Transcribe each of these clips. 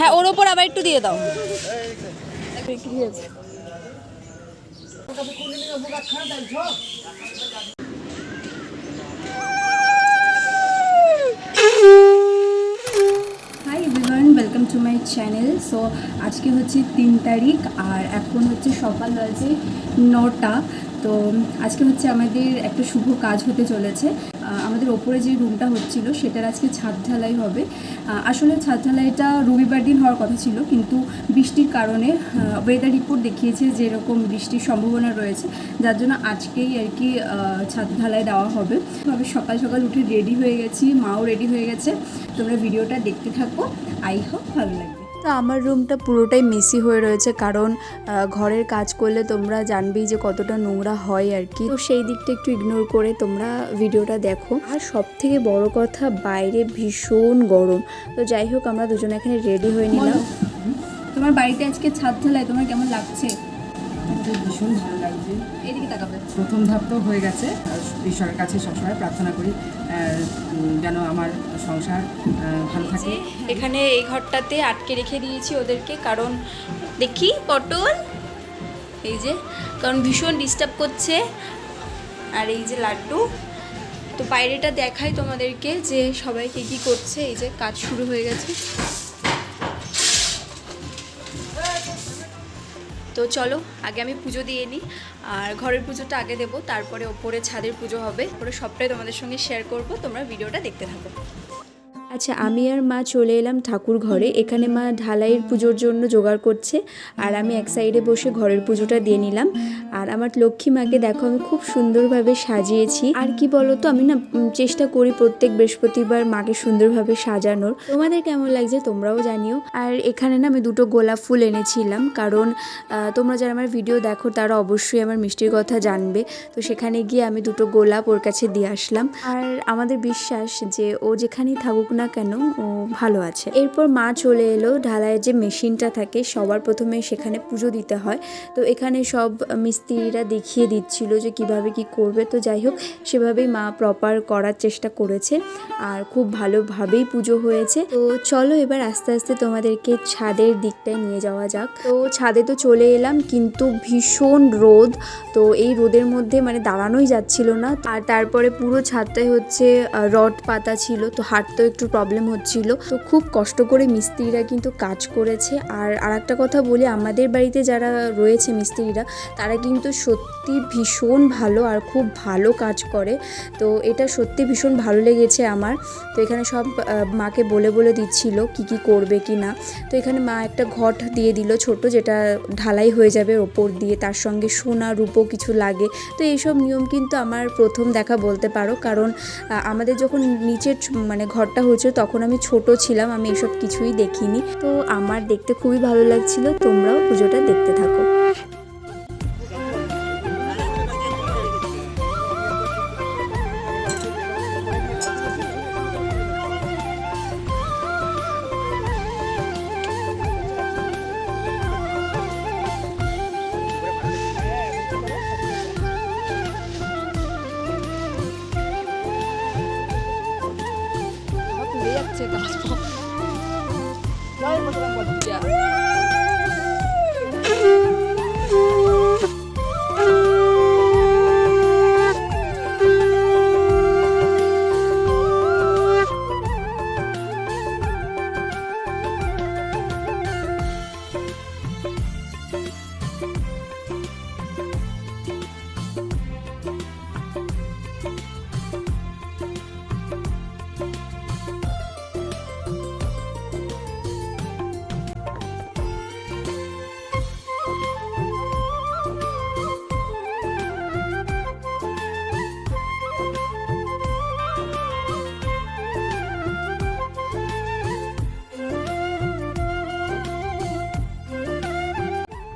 হ্যাঁ ওর ওপর আবার একটু দিয়ে দাও। বিক্রি আছে hi welcome to my channel so আজকে হচ্ছে তিন তারিখ আর এখন হচ্ছে সকাল বাজে নটা। তো আজকে হচ্ছে আমাদের একটা শুভ কাজ হতে চলেছে। আমাদের ওপরে যে রুমটা হচ্ছিল, সেটার আজকে ছাদ ঢালাই হবে। আসলে ছাদ ঢালাইটা রবিবার দিন হওয়ার কথা ছিল, কিন্তু বৃষ্টির কারণে ওয়েদার রিপোর্ট দেখিয়েছে যে এরকম বৃষ্টির সম্ভাবনা রয়েছে, যার জন্য আজকেই আর কি ছাদ ঢালাই দেওয়া হবে। তবে সকাল সকাল উঠে রেডি হয়ে গেছি, মাও রেডি হয়ে গেছে। তোমরা ভিডিওটা দেখতে থাকো। আই হোপ ভালো লাগবে। তো আমার রুমটা পুরোটাই মেসি হয়ে রয়েছে কারণ ঘরের কাজ করলে তোমরা জানবেই যে কতটা নোংরা হয় আর কি। তো সেই দিকটা একটু ইগনোর করে তোমরা ভিডিওটা দেখো। আর সব থেকে বড় কথা, বাইরে ভীষণ গরম। তো যাই হোক, আমরা দুজনে এখানে রেডি হয়ে নিলাম। তোমার বাড়িতে আজকে ছাদ ঢালায় তোমার কেমন লাগছে? আমাদের ভীষণ ভালো লাগছে। এদিকে তাকাবে প্রথম ধাপ তো হয়ে গেছে। ঈশ্বরের কাছে সবসময় প্রার্থনা করি যেন আমার সংসার ভালো থাকে। এখানে এই ঘরটাতে আটকে রেখে দিয়েছি ওদেরকে কারণ দেখি পটল এই যে কারণ ভীষণ ডিস্টার্ব করছে। আর এই যে লাড্ডু। তো বাইরেটা দেখাই তোমাদেরকে যে সবাই কে কী করছে। এই যে কাজ শুরু হয়ে গেছে। তো চলো, আগে আমি পুজো দিয়ে নিই। আর ঘরের পুজোটা আগে দেবো, তারপরে ওপরে ছাদের পুজো হবে। ওপরে সবটাই তোমাদের সঙ্গে শেয়ার করব, তোমরা ভিডিওটা দেখতে থাকো। আচ্ছা আমি আর মা চলে এলাম ঠাকুর ঘরে। এখানে মা ঢালাইয়ের পুজোর জন্য জোগাড় করছে। আর আমি এক সাইডে বসে ঘরের পুজোটা দিয়ে নিলাম। আর আমার লক্ষ্মী মাকে দেখো, আমি খুব সুন্দরভাবে সাজিয়েছি। আর কি বলতো, আমি না চেষ্টা করি প্রত্যেক বৃহস্পতিবার মাকে সুন্দরভাবে সাজানোর। তোমাদের কেমন লাগছে তোমরাও জানিও। আর এখানে না, আমি দুটো গোলাপ ফুল এনেছিলাম। কারণ তোমরা যারা আমার ভিডিও দেখো, তারা অবশ্যই আমার মিষ্টির কথা জানবে। তো সেখানে গিয়ে আমি দুটো গোলাপ ওর কাছে দিয়ে আসলাম। আর আমাদের বিশ্বাস যে ও যেখানেই থাকুক না কেন, ও ভালো আছে। এরপর মা চলে এলো, ঢালাইয়ের যে মেশিনটা থাকে, সবার প্রথমে সেখানে পুজো দিতে হয়। তো এখানে সব মিস্ত্রিরা দেখিয়ে দিচ্ছিল যে কীভাবে কি করবে। তো যাই হোক, সেভাবেই মা প্রপার করার চেষ্টা করেছে। আর খুব ভালোভাবেই পুজো হয়েছে। তো চলো এবার আস্তে আস্তে তোমাদেরকে ছাদের দিকটায় নিয়ে যাওয়া যাক। তো ছাদে তো চলে এলাম, কিন্তু ভীষণ রোদ। তো এই রোদের মধ্যে মানে দাঁড়ানোই যাচ্ছিল না। আর তারপরে পুরো ছাদটাই হচ্ছে রড পাতা ছিল। তো হাঁটতেও একটু প্রবলেম হচ্ছিল। তো খুব কষ্ট করে মিস্ত্রিরা কিন্তু কাজ করেছে। আর আরেকটা কথা বলি, আমাদের বাড়িতে যারা রয়েছে মিস্ত্রিরা, তারা কিন্তু সত্যি ভীষণ ভালো আর খুব ভালো কাজ করে। তো এটা সত্যি ভীষণ ভালো লেগেছে আমার। তো এখানে সব মাকে বলে বলে দিচ্ছিল কি কি করবে কি না। তো এখানে মা একটা ঘট দিয়ে দিল ছোট, যেটা ঢালাই হয়ে যাবে ওপর দিয়ে। তার সঙ্গে সোনা, রূপো কিছু লাগে। তো এইসব নিয়ম কিন্তু আমার প্রথম দেখা বলতে পারো। কারণ আমাদের যখন নিচের মানে ঘরটা হয়েছিল তখন আমি ছোট ছিলাম, আমি এসব কিছুই দেখিনি। তো আমার দেখতে খুবই ভালো লাগছিল, তোমরাও পুজোটা দেখতে থাকো। 哪有不是兰博基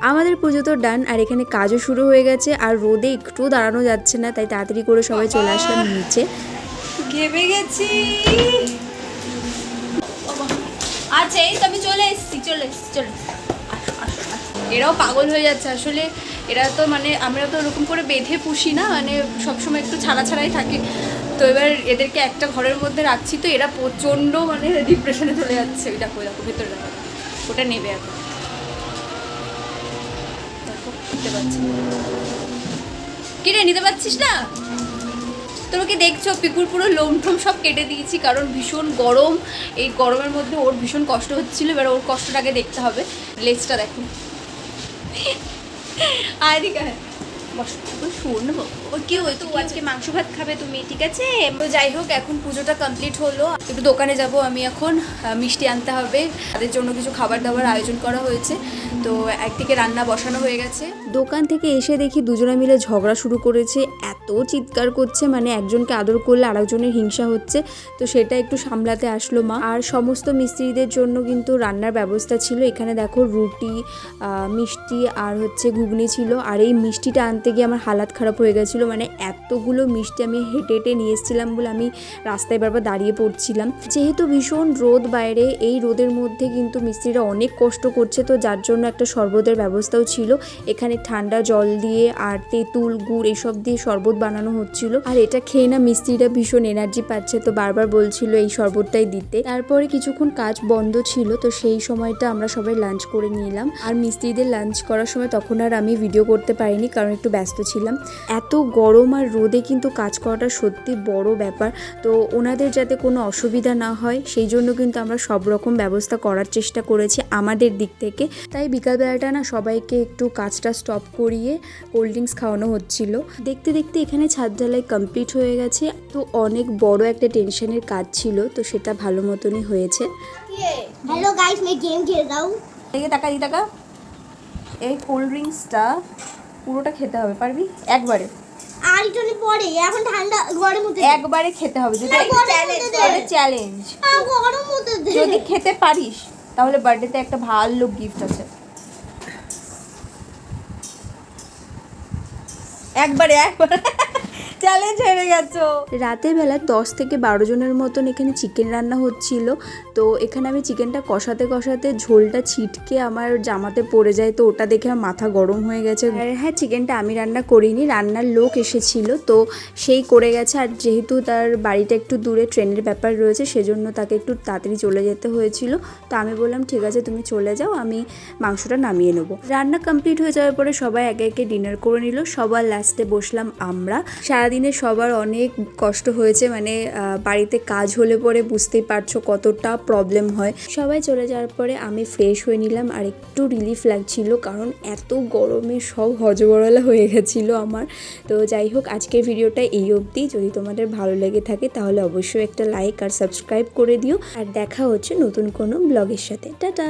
আমাদের পুজো তো ডান আর এখানে কাজও শুরু হয়ে গেছে আর রোদে একটু দাঁড়ানো যাচ্ছে না তাই তাড়াতাড়ি করে সবাই চলে আসলাম নিচে। ঘেমে গেছি। আচ্ছা এই তো আমি চলে এসেছি চলে এসেছি চলে। এরাও পাগল হয়ে যাচ্ছে আসলে এরা তো মানে আমরা তো ওরকম করে বেঁধে পুষি না মানে সবসময় একটু ছাড়া ছাড়াই থাকে। তো এবার এদেরকে একটা ঘরের মধ্যে রাখছি তো এরা প্রচণ্ড মানে ডিপ্রেশনে চলে যাচ্ছে। ওই দেখো দেখো ভেতরে ওটা নেবে এখন। নিতে পারছি। না। কি রে নিতে পারছিস না? তোমাকে দেখছ? পিকুর পুরো লোম টোম সব কেটে দিয়েছি কারণ ভীষণ গরম। এই গরমের মধ্যে ওর ভীষণ কষ্ট হচ্ছিল এবার ওর কষ্টটাকে দেখতে হবে। লেজটা দেখো। আয় দিকে শোন। কি হয়েছে? ও আজকে মাংস ভাত খাবে তুমি ঠিক আছে? তো যাই হোক এখন পুজোটা কমপ্লিট হলো। একটু দোকানে যাব আমি এখন মিষ্টি আনতে হবে। তাদের জন্য কিছু খাবার দাবার আয়োজন করা হয়েছে। তো একদিকে রান্না বসানো হয়ে গেছে। দোকান থেকে এসে দেখি দুজনে মিলে ঝগড়া শুরু করেছে। এত চিৎকার করছে মানে একজনকে আদর করলে আরেকজনের হিংসা হচ্ছে। তো সেটা একটু সামলাতে আসলো মা। আর সমস্ত মিস্ত্রিদের জন্য কিন্তু রান্নার ব্যবস্থা ছিল। এখানে দেখো রুটি মিষ্টি আর হচ্ছে ঘুগনি ছিল। আর এই মিষ্টিটা আনতে গিয়ে আমার হালাত খারাপ হয়ে গেছিল। মানে এতগুলো মিষ্টি আমি হেঁটে হেঁটে নিয়ে এসেছিলাম বলে আমি রাস্তায় বারবার দাঁড়িয়ে পড়ছিলাম। যেহেতু ভীষণ রোদ বাইরে, এই রোদের মধ্যে কিন্তু মিস্ত্রিরা অনেক কষ্ট করছে, তো যার জন্য একটা শরবতের ব্যবস্থাও ছিল। এখানে ঠান্ডা জল দিয়ে আর তেঁতুল, গুড় এসব দিয়ে শরবত বানানো হচ্ছিল। আর এটা খেয়ে না মিস্ত্রিরা ভীষণ এনার্জি পাচ্ছে, তো বারবার বলছিল এই শরবতটাই দিতে। তারপরে কিছুক্ষণ কাজ বন্ধ ছিল, তো সেই সময়টা আমরা সবাই লাঞ্চ করে নিলাম। আর মিস্ত্রিদের লাঞ্চ করার সময় তখন আর আমি ভিডিও করতে পারিনি, কারণ একটু ব্যস্ত ছিলাম। এত গরম আর রোদে কিন্তু কাজ করাটা সত্যি বড় ব্যাপার। তো ওনাদের যাতে কোনো অসুবিধা অসুবিধা না হয় সেই জন্য কিন্তু আমরা সব রকম ব্যবস্থা করার চেষ্টা করেছি আমাদের দিক থেকে। তাই বিকালবেলাটা না সবাইকে একটু কাজটা স্টপ করিয়ে কোল্ড ড্রিঙ্কস খাওয়ানো হচ্ছিল। দেখতে দেখতে এখানে ছাদ ঢালাই কমপ্লিট হয়ে গেছে তো অনেক বড় একটা টেনশনের কাজ ছিল তো সেটা ভালো মতনই হয়েছে। হ্যালো গাইস মে গেম খেলে দাও এদিকে টাকা দি টাকা এই কোল্ড ড্রিঙ্কসটা পুরোটা খেতে হবে পারবি? একবারে। আর একটু পরে এখন ঠান্ডা গরম হতে একবারে খেতে হবে যেটা চ্যালেঞ্জ গরম হতে যদি খেতে পারিস তাহলে বার্থডেতে একটা ভালো গিফট আছে। একবারে একবারে। চ্যালেঞ্জ হেরে গেছো। রাতের বেলা দশ থেকে বারো জনের মতন এখানে চিকেন রান্না হচ্ছিল। তো এখানে আমি চিকেনটা কষাতে কষাতে ঝোলটা ছিটকে আমার জামাতে পড়ে যায়, তো ওটা দেখে আমার মাথা গরম হয়ে গেছে। হ্যাঁ চিকেনটা আমি রান্না করিনি, রান্নার লোক এসেছিল, তো সেই করে গেছে। আর যেহেতু তার বাড়িটা একটু দূরে, ট্রেনের ব্যাপার রয়েছে, সেজন্য তাকে একটু তাড়াতাড়ি চলে যেতে হয়েছিল। তো আমি বললাম, ঠিক আছে, তুমি চলে যাও, আমি মাংসটা নামিয়ে নেব। রান্না কমপ্লিট হয়ে যাওয়ার পরে সবাই একে একে ডিনার করে নিল। সবার লাস্টে বসলাম আমরা। সারাদিনে সবার অনেক কষ্ট হয়েছে মানে বাড়িতে কাজ হলে পরে বুঝতেই পারছ কতটা প্রবলেম হয়। সবাই চলে যাওয়ার পরে আমি ফ্রেশ হয়ে নিলাম, আর একটু রিলিফ লাগছিল কারণ এত গরমে সব হজবরলা হয়ে গেছিল আমার। তো যাই হোক, আজকের ভিডিওটা এই অবধি। যদি তোমাদের ভালো লেগে থাকে তাহলে অবশ্যই একটা লাইক আর সাবস্ক্রাইব করে দিও। আর দেখা হচ্ছে নতুন কোনো ব্লগের সাথে। টাটা!